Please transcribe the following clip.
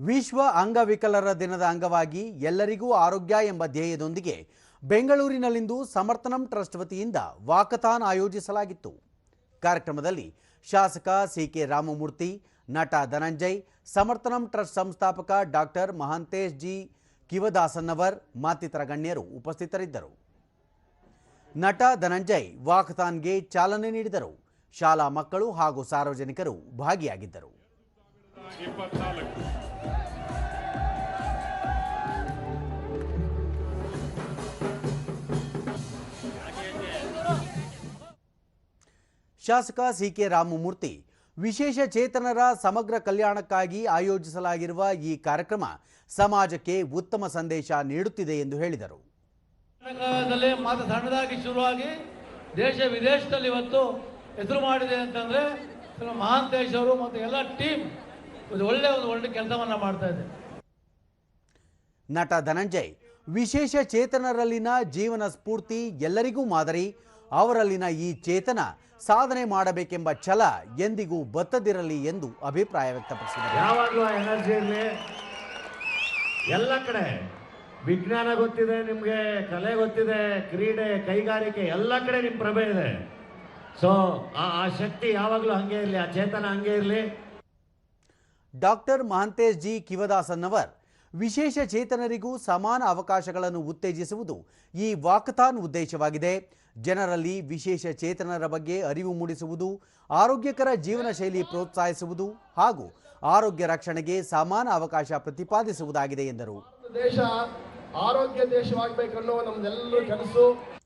ವಿಶ್ವ ಅಂಗವಿಕಲರ ದಿನದ ಅಂಗವಾಗಿ ಎಲ್ಲರಿಗೂ ಆರೋಗ್ಯ ಎಂಬ ಧ್ಯೇಯದೊಂದಿಗೆ ಬೆಂಗಳೂರಿನಲ್ಲಿಂದು ಸಮರ್ಥನಂ ಟ್ರಸ್ಟ್ ವತಿಯಿಂದ ವಾಕಥಾನ್ ಆಯೋಜಿಸಲಾಗಿತ್ತು. ಕಾರ್ಯಕ್ರಮದಲ್ಲಿ ಶಾಸಕ ಸಿಕೆ ರಾಮಮೂರ್ತಿ, ನಟ ಧನಂಜಯ್, ಸಮರ್ಥನಂ ಟ್ರಸ್ಟ್ ಸಂಸ್ಥಾಪಕ ಡಾಕ್ಟರ್ ಮಹಾಂತೇಶ್ ಜಿ. ಕಿವದಾಸನ್ನವರ್ ಮತ್ತಿತರ ಗಣ್ಯರು ಉಪಸ್ಥಿತರಿದ್ದರು. ನಟ ಧನಂಜಯ್ ವಾಕಥಾನ್ಗೆ ಚಾಲನೆ ನೀಡಿದರು. ಶಾಲಾ ಮಕ್ಕಳು ಹಾಗೂ ಸಾರ್ವಜನಿಕರು ಭಾಗಿಯಾಗಿದ್ದರು. ಇಪ್ಪತ್ನಾಲ್ಕು ಶಾಸಕ ಸಿಕೆ ರಾಮಮೂರ್ತಿ, ವಿಶೇಷ ಚೇತನರ ಸಮಗ್ರ ಕಲ್ಯಾಣಕ್ಕಾಗಿ ಆಯೋಜಿಸಲಾಗಿರುವ ಈ ಕಾರ್ಯಕ್ರಮ ಸಮಾಜಕ್ಕೆ ಉತ್ತಮ ಸಂದೇಶ ನೀಡುತ್ತಿದೆ ಎಂದು ಹೇಳಿದರು. ಕಾಲದಲ್ಲಿ ಮಾತು ಸಣ್ಣದಾಗಿ ಶುರುವಾಗಿ ದೇಶ ವಿದೇಶದಲ್ಲಿ ಇವತ್ತು ಎದುರು ಮಾಡಿದೆ ಅಂತಂದ್ರೆ ಮಹಾಂತೇಶ್ ಅವರು ಮತ್ತು ಎಲ್ಲ ಟೀಮ್ ಒಂದು ಒಳ್ಳೆ ಒಂದು ಒಳ್ಳೆ ಕೆಲಸವನ್ನ ಮಾಡ್ತಾ ಇದೆ. ನಟ ಧನಂಜಯ್ ವಿಶೇಷ ಚೇತನರಲ್ಲಿನ ಜೀವನ ಸ್ಫೂರ್ತಿ ಎಲ್ಲರಿಗೂ ಮಾದರಿ. ಅವರಲ್ಲಿನ ಈ ಚೇತನ ಸಾಧನೆ ಮಾಡಬೇಕೆಂಬ ಛಲ ಎಂದಿಗೂ ಬತ್ತದಿರಲಿ ಎಂದು ಅಭಿಪ್ರಾಯ ವ್ಯಕ್ತಪಡಿಸಿದರು. ಯಾವಾಗಲೂ ಆ ಎನರ್ಜಿ ಇರಲಿ. ಎಲ್ಲ ಕಡೆ ವಿಜ್ಞಾನ ಗೊತ್ತಿದೆ ನಿಮಗೆ ಕಲೆ ಗೊತ್ತಿದೆ ಕ್ರೀಡೆ ಕೈಗಾರಿಕೆ ಎಲ್ಲ ಕಡೆ ನಿಮ್ಮ ಪ್ರಭೆ ಇದೆ. ಸೊ ಆ ಆ ಶಕ್ತಿ ಯಾವಾಗಲೂ ಹಂಗೆ ಇರಲಿ ಆ ಚೇತನ ಹಂಗೆ ಇರಲಿ. ಡಾಕ್ಟರ್ ಮಹಂತೇಶ್ ಜಿ ಕಿವದಾಸನ್ನವರ್ ವಿಶೇಷ ಚೇತನರಿಗೂ ಸಮಾನ ಅವಕಾಶಗಳನ್ನು ಉತ್ತೇಜಿಸುವುದು ಈ ವಾಕಥಾನ್ ಉದ್ದೇಶವಾಗಿದೆ. ಜನರಲ್ಲಿ ವಿಶೇಷ ಚೇತನರ ಬಗ್ಗೆ ಅರಿವು ಮೂಡಿಸುವುದು, ಆರೋಗ್ಯಕರ ಜೀವನ ಶೈಲಿ ಪ್ರೋತ್ಸಾಹಿಸುವುದು ಹಾಗೂ ಆರೋಗ್ಯ ರಕ್ಷಣೆಗೆ ಸಮಾನ ಅವಕಾಶ ಪ್ರತಿಪಾದಿಸುವುದಾಗಿದೆ ಎಂದರು. ದೇಶ ಆರೋಗ್ಯ ದೇಶವಾಗಬೇಕನ್ನೋ ನಮ್ದೆಲ್ಲರೂ ಕನಸು.